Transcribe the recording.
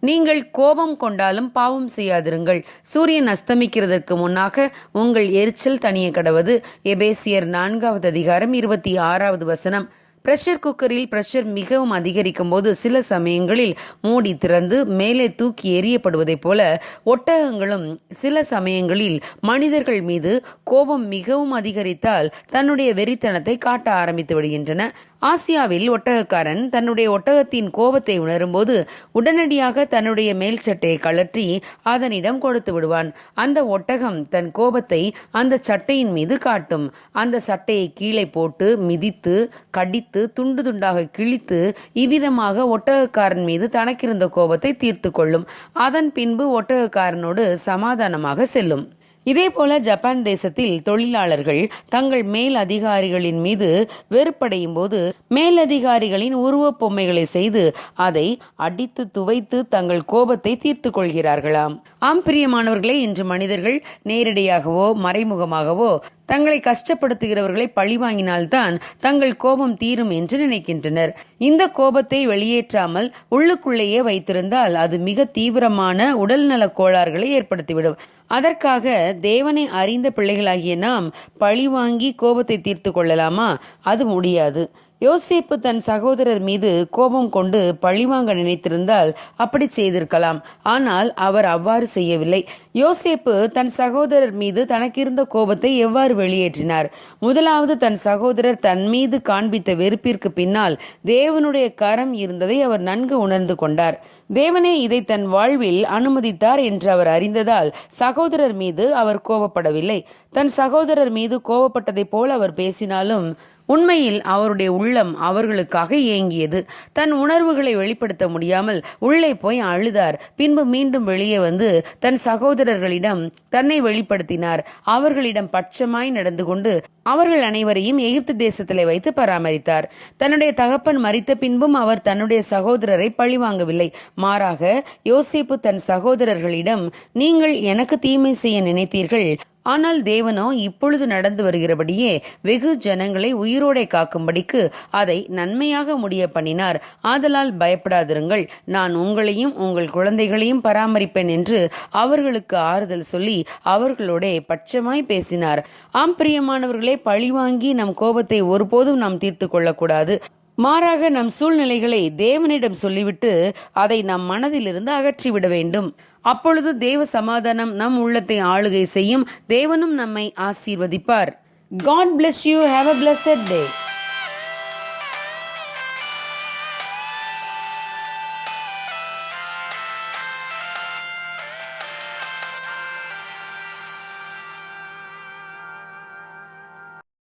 நீங்கள் கோபம் கொண்டாலும் பாவம் செய்யாதிருங்கள். சூரியன் அஸ்தமிக்கிறதற்கு முன்னாக உங்கள் எரிச்சல் தனிய கடவது. எபேசியர் நான்காவது அதிகாரம் இருபத்தி ஆறாவது வசனம். பிரஷர் குக்கரில் பிரஷர் மிகவும் அதிகரிக்கும் போது சில சமயங்களில் மூடி திறந்து மேலே தூக்கி எறியப்படுவதைப் போல ஒட்டகங்களும் சில சமயங்களில் மனிதர்கள் மீது கோபம் மிகவும் அதிகரித்தால் தன்னுடைய வெறித்தனத்தை காட்ட ஆரம்பித்து விடுகின்றன. ஆசியாவில் ஒட்டகக்காரன் தன்னுடைய ஒட்டகத்தின் கோபத்தை உணரும்போது உடனடியாக தன்னுடைய மேல் சட்டையை கழற்றி அதனிடம் கொடுத்து விடுவான். அந்த ஒட்டகம் தன் கோபத்தை அந்த சட்டையின் மீது காட்டும். அந்த சட்டையை கீழே போட்டு மிதித்து கடித்து துண்டு துண்டாக கிழித்து இவ்விதமாக ஒட்டகக்காரன் மீது தனக்கிருந்த கோபத்தை தீர்த்து கொள்ளும். அதன் பின்பு ஒட்டகக்காரனோடு சமாதானமாக செல்லும். இதேபோல ஜப்பான் தேசத்தில் தொழிலாளர்கள் தங்கள் மேல் அதிகாரிகளின் மீது வெறுப்படையும் போது மேலதிகாரிகளின் உருவப் பொம்மைகளை செய்து அதை அடித்து துவைத்து தங்கள் கோபத்தை தீர்த்து கொள்கிறார்களாம். ஆம் பிரியமானவர்களே இன்று மனிதர்கள் நேரடியாகவோ மறைமுகமாகவோ தங்களை கஷ்டப்படுத்துகிறவர்களை பழிவாங்கினால்தான் தங்கள் கோபம் தீரும் என்று நினைக்கின்றனர். இந்த கோபத்தை வெளியேற்றாமல் உள்ளுக்குள்ளேயே வைத்திருந்தால் அது மிக தீவிரமான உடல்நல கோளாறுகளை ஏற்படுத்திவிடும். அதற்காக தேவனை அறிந்த பிள்ளைகளாகிய நாம் பழிவாங்கி கோபத்தை தீர்த்து கொள்ளலாமா? அது முடியாது. யோசேப்பு தன் சகோதரர் மீது கோபம் கொண்டு பழிவாங்க நினைத்திருந்தால் அப்படி செய்திருக்கலாம். ஆனால் அவர் அவ்வாறு செய்யவில்லை. யோசேப்பு தன் சகோதரர் மீது தனக்கிருந்த கோபத்தை எவ்வாறு வெளியேற்றினார்? முதலாவது தன் சகோதரர் தன் மீது காண்பித்த வெறுப்பிற்கு பின்னால் தேவனுடைய கரம் இருந்ததை அவர் நன்கு உணர்ந்து கொண்டார். தேவனே இதை தன் வாழ்வில் அனுமதித்தார் என்று அவர் அறிந்ததால் சகோதரர் மீது அவர் கோபப்படவில்லை. தன் சகோதரர் மீது கோபப்பட்டதைப் போல் அவர் பேசினாலும் உண்மையில் அவருடைய உள்ளம் அவர்களுக்காக ஏங்கியது. தன் உணர்வுகளை வெளிப்படுத்த முடியாமல் உள்ளே போய் அழுதார். பின்பு மீண்டும் வெளியே வந்து தன் சகோதரர்களிடம் தன்னை வெளிப்படுத்தினார். அவர்களிடம் பட்சமாய் நடந்து கொண்டு அவர்கள் அனைவரையும் எகிப்து தேசத்திலே வைத்து பராமரித்தார். தன்னுடைய தகப்பன் மறித்த பின்பும் அவர் தன்னுடைய சகோதரரை பழிவாங்கவில்லை மாறாக யோசிப்பு தன் சகோதரர்களிடம் நீங்கள் எனக்கு தீமை செய்ய நினைத்தீர்கள். ஆனால் தேவனோ இப்பொழுது நடந்து வருகிறபடியே வெகு ஜனங்களை உயிரோடே காக்கும்படிக்கு அதை நன்மையாக முடிய பண்ணினார் ஆதலால் பயப்படாதிருங்கள். நான் உங்களையும் உங்கள் குழந்தைகளையும் பராமரிப்பேன் என்று அவர்களுக்கு ஆறுதல் சொல்லி அவர்களோடே பட்சமாய் பேசினார். ஆம் பிரியமானவர்களே பழிவாங்கி நம் கோபத்தை ஒருபோதும் நாம் தீர்த்து கொள்ளக்கூடாது. மாறாக நம் சூழ்நிலைகளை தேவனிடம் சொல்லிவிட்டு அதை நம் மனதிலிருந்து அகற்றிவிட வேண்டும். அப்பொழுது தேவ சமாதானம் நம் உள்ளத்தை ஆளுகை செய்யும். தேவனும் நம்மை ஆசீர்வதிப்பார். God bless you have a blessed day